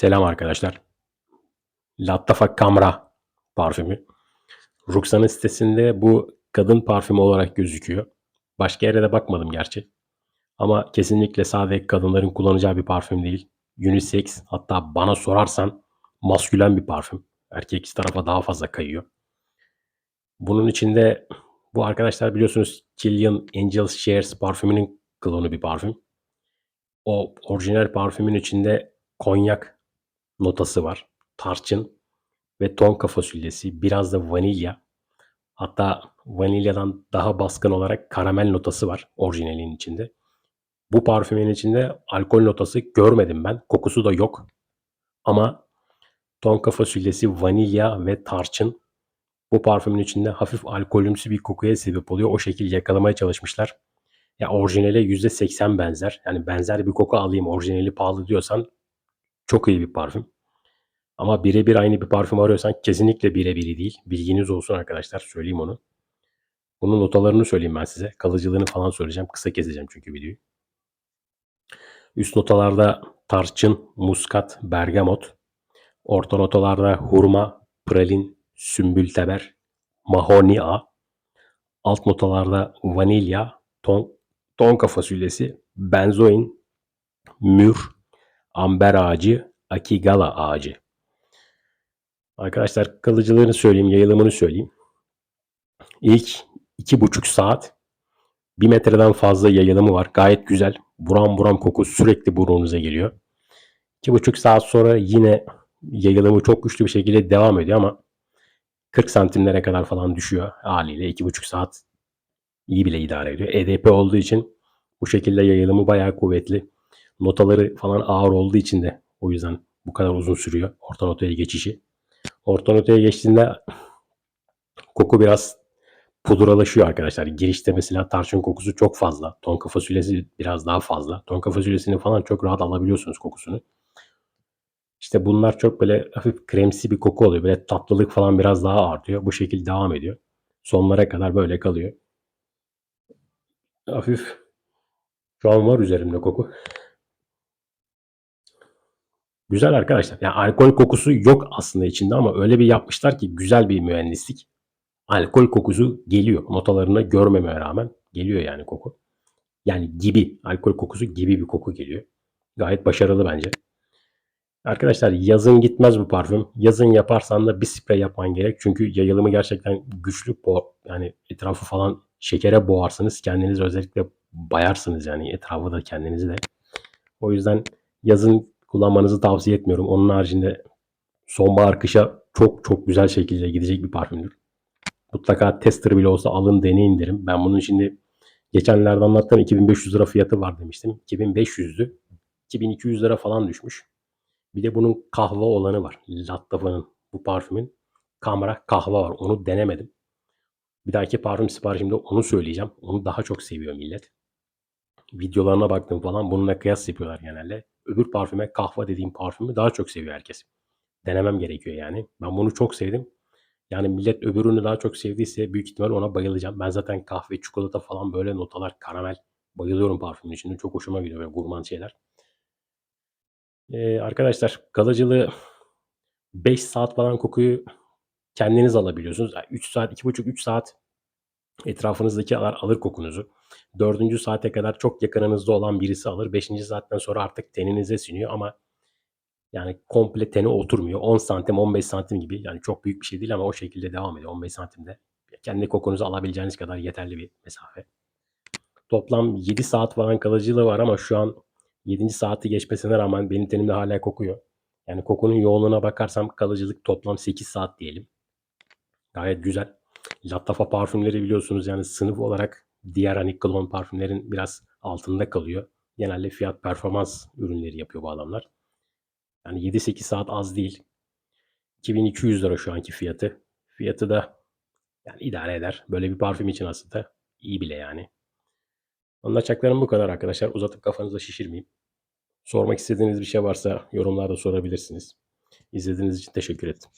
Selam arkadaşlar. Lattafa Camra parfümü. Ruxan'ın sitesinde bu kadın parfümü olarak gözüküyor. Başka yere de bakmadım gerçi. Ama kesinlikle sadece kadınların kullanacağı bir parfüm değil. Unisex hatta bana sorarsan maskülen bir parfüm. Erkek tarafa daha fazla kayıyor. Bunun içinde bu arkadaşlar biliyorsunuz Kilian Angels Shares parfümünün klonu bir parfüm. O orijinal parfümün içinde konyak notası var. Tarçın ve tonka fasulyesi, biraz da vanilya. Hatta vanilyadan daha baskın olarak karamel notası var orijinalin içinde. Bu parfümün içinde alkol notası görmedim ben. Kokusu da yok. Ama tonka fasulyesi, vanilya ve tarçın bu parfümün içinde hafif alkolümsü bir kokuya sebep oluyor. O şekilde yakalamaya çalışmışlar. Ya orijinale %80 benzer. Yani benzer bir koku alayım orijinali pahalı diyorsan çok iyi bir parfüm. Ama birebir aynı bir parfüm arıyorsan kesinlikle birebiri değil. Bilginiz olsun arkadaşlar söyleyeyim onu. Bunun notalarını söyleyeyim ben size. Kalıcılığını falan söyleyeceğim. Kısa keseceğim çünkü videoyu. Üst notalarda tarçın, muskat, bergamot. Orta notalarda hurma, pralin, sümbülteber, mahonia. Alt notalarda vanilya, ton, tonka fasulyesi, benzoin, mür, amber ağacı, akigala ağacı. Arkadaşlar kalıcılığını söyleyeyim, yayılımını söyleyeyim. İlk iki buçuk saat bir metreden fazla yayılımı var. Gayet güzel. Buram buram koku sürekli burnunuza geliyor. İki buçuk saat sonra yine yayılımı çok güçlü bir şekilde devam ediyor ama 40 santimlere kadar falan düşüyor haliyle. iki buçuk saat iyi bile idare ediyor. EDP olduğu için bu şekilde yayılımı bayağı kuvvetli. Notaları falan ağır olduğu için de o yüzden bu kadar uzun sürüyor orta notaya geçişi. Orta notaya geçtiğinde koku biraz pudralaşıyor arkadaşlar. Girişte mesela tarçın kokusu çok fazla. Tonka fasulyesi biraz daha fazla. Tonka fasulyesini falan çok rahat alabiliyorsunuz kokusunu. İşte bunlar çok böyle hafif kremsi bir koku oluyor. Böyle tatlılık falan biraz daha artıyor. Bu şekilde devam ediyor. Sonlara kadar böyle kalıyor. Hafif şu an var üzerimde koku. Güzel arkadaşlar. Yani alkol kokusu yok aslında içinde ama öyle bir yapmışlar ki güzel bir mühendislik. Alkol kokusu geliyor. Notalarını görmeme rağmen geliyor yani koku. Yani gibi. Alkol kokusu gibi bir koku geliyor. Gayet başarılı bence. Arkadaşlar yazın gitmez bu parfüm. Yazın yaparsan da bir sprey yapman gerek. Çünkü yayılımı gerçekten güçlü. Yani etrafı falan şekere boğarsınız. Kendiniz özellikle bayarsınız yani etrafı da kendinizi de. O yüzden yazın kullanmanızı tavsiye etmiyorum. Onun haricinde sonbahar kışa çok çok güzel şekilde gidecek bir parfümdür. Mutlaka tester bile olsa alın deneyin derim. Ben bunun şimdi geçenlerde anlattım 2500 lira fiyatı var demiştim. 2500'dü. 2200 lira falan düşmüş. Bir de bunun kahve olanı var. Lattafa'nın bu parfümün kamera kahve var. Onu denemedim. Bir dahaki parfüm siparişimde onu söyleyeceğim. Onu daha çok seviyor millet. Videolarına baktım falan bununla kıyas yapıyorlar genelde. Öbür parfüme kahve dediğim parfümü daha çok seviyor herkes. Denemem gerekiyor yani. Ben bunu çok sevdim. Yani millet öbürünü daha çok sevdiyse büyük ihtimal ona bayılacağım. Ben zaten kahve, çikolata falan böyle notalar, karamel bayılıyorum parfümün içinde. Çok hoşuma gidiyor böyle gurman şeyler. Ee, arkadaşlar kalıcılığı 5 saat falan kokuyu kendiniz alabiliyorsunuz. Yani 3 saat, 2,5-3 saat etrafınızdakiler alır kokunuzu. Dördüncü saate kadar çok yakınınızda olan birisi alır. Beşinci saatten sonra artık teninize siniyor ama yani komple tene oturmuyor. 10 santim 15 santim gibi yani çok büyük bir şey değil ama o şekilde devam ediyor 15 santimde. Kendi kokunuzu alabileceğiniz kadar yeterli bir mesafe. Toplam 7 saat falan kalıcılığı var ama şu an 7. saati geçmesine rağmen benim tenimde hala kokuyor. Yani kokunun yoğunluğuna bakarsam kalıcılık toplam 8 saat diyelim. Gayet güzel. Lattafa parfümleri biliyorsunuz yani sınıf olarak diğer hani klon parfümlerin biraz altında kalıyor. Genelde fiyat performans ürünleri yapıyor bu adamlar. Yani 7-8 saat az değil. 2200 lira şu anki fiyatı. Fiyatı da yani idare eder. Böyle bir parfüm için aslında iyi bile yani. Anlatacaklarım bu kadar arkadaşlar. Uzatıp kafanızı şişirmeyeyim. Sormak istediğiniz bir şey varsa yorumlarda sorabilirsiniz. İzlediğiniz için teşekkür ederim.